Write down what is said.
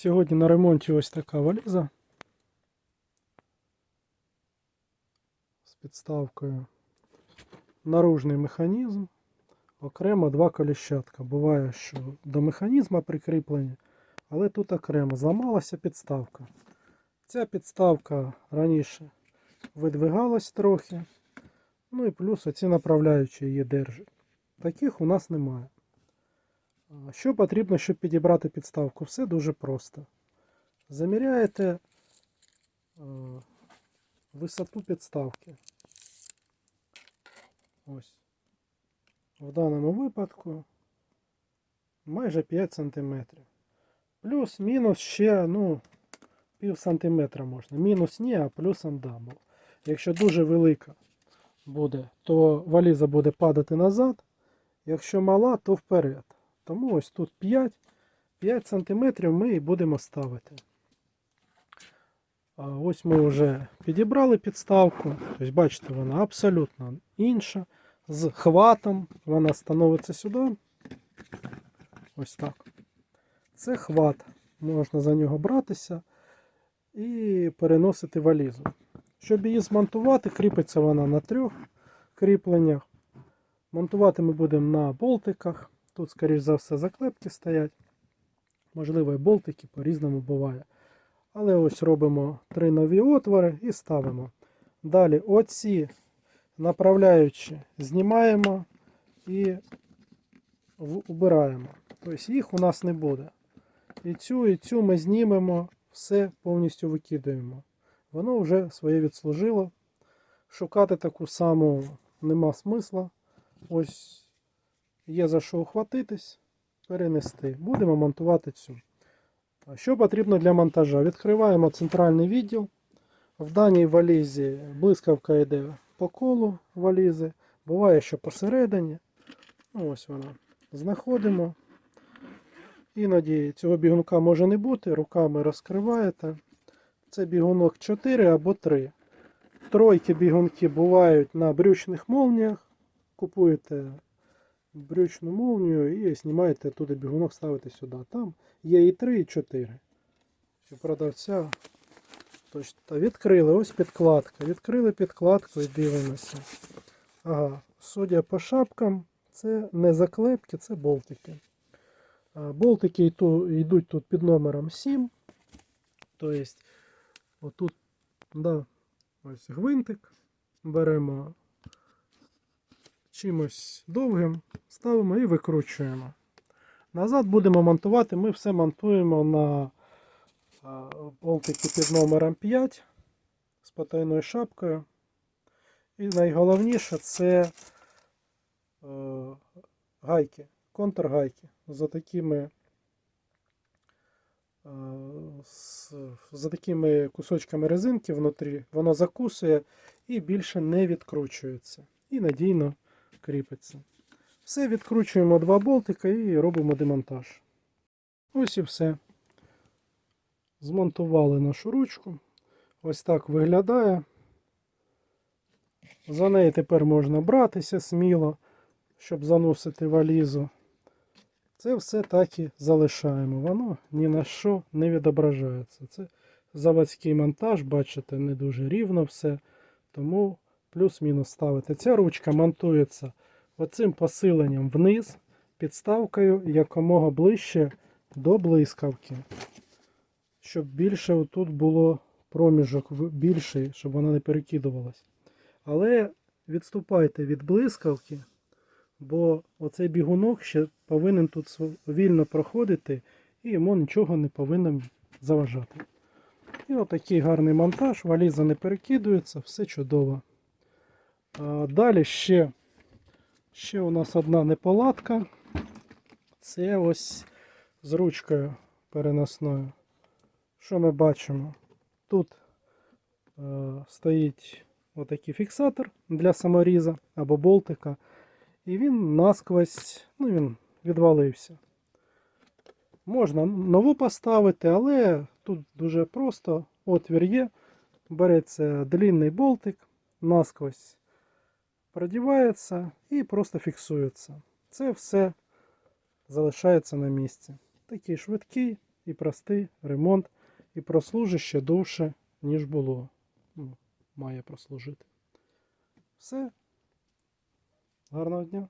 Сьогодні на ремонті ось така валіза з підставкою. Наружний механізм, окремо два коліщатка. Буває, що до механізму прикріплені, але тут окремо зламалася підставка. Ця підставка раніше видвигалась трохи. Ну і плюс оці направляючі її держать. Таких у нас немає. Що потрібно, щоб підібрати підставку? Все дуже просто. Заміряєте е, висоту підставки. Ось. В даному випадку майже 5 см. Плюс-мінус ще, ну, пів сантиметра можна. Мінус ні, а плюсом да. Якщо дуже велика буде, то валіза буде падати назад. Якщо мала, то вперед. Тому ось тут 5, 5 см ми і будемо ставити. А ось ми вже підібрали підставку. Тобто, бачите, вона абсолютно інша. З хватом вона становиться сюди. Ось так. Це хват. Можна за нього братися і переносити валізу. Щоб її змонтувати, кріпиться вона на трьох кріпленнях. Монтувати ми будемо на болтиках. Тут, скоріш за все, заклепки стоять. Можливо, і болтики по-різному буває. Але ось робимо три нові отвори і ставимо. Далі оці направляючі знімаємо і убираємо. Тобто їх у нас не буде. І цю, і цю ми знімемо, все повністю викидаємо. Воно вже своє відслужило. Шукати таку саму нема смисла. Ось є за що ухватитись, перенести. Будемо монтувати цю. Що потрібно для монтажа? Відкриваємо центральний відділ. В даній валізі блискавка йде по колу валізи. Буває, що посередині. Ну, ось вона. Знаходимо. Іноді цього бігунка може не бути. Руками розкриваєте. Це бігунок 4 або 3. Тройки бігунки бувають на брючних молніях. Купуєте брючну молнію і знімаєте туди бігунок, ставите сюди. Там є і 3, і 4. У продавця точно. Відкрили, ось підкладка. Відкрили підкладку і дивимося. Ага, судя по шапкам, це не заклепки, це болтики. Болтики йдуть тут під номером 7. Тобто, отут, да, ось гвинтик. Беремо чимось довгим, ставимо і викручуємо. Назад будемо монтувати. Ми все монтуємо на болтики під номером 5 з потайною шапкою. І найголовніше це е, гайки, контргайки. За такими, е, за такими кусочками резинки внутрі воно закусує і більше не відкручується. І надійно кріпиться. Все, відкручуємо два болтика і робимо демонтаж. Ось і все. Змонтували нашу ручку. Ось так виглядає. За неї тепер можна братися сміло, щоб заносити валізу. Це все так і залишаємо. Воно ні на що не відображається. Це заводський монтаж, бачите, не дуже рівно все. Тому плюс-мінус ставити. Ця ручка монтується оцим посиленням вниз, підставкою якомога ближче до блискавки. Щоб більше тут було проміжок більший, щоб вона не перекидувалась. Але відступайте від блискавки, бо оцей бігунок ще повинен тут вільно проходити і йому нічого не повинно заважати. І отакий гарний монтаж, валіза не перекидується, все чудово. Далі ще, ще у нас одна неполадка. Це ось з ручкою переносною. Що ми бачимо? Тут е, стоїть отакий фіксатор для саморіза або болтика. І він насквозь ну, він відвалився. Можна нову поставити, але тут дуже просто. Отвір є. Береться длинний болтик, насквозь продівається і просто фіксується. Це все залишається на місці. Такий швидкий, і простий ремонт, і прослужить ще довше, ніж було. Ну, має прослужити. Все. Гарного дня.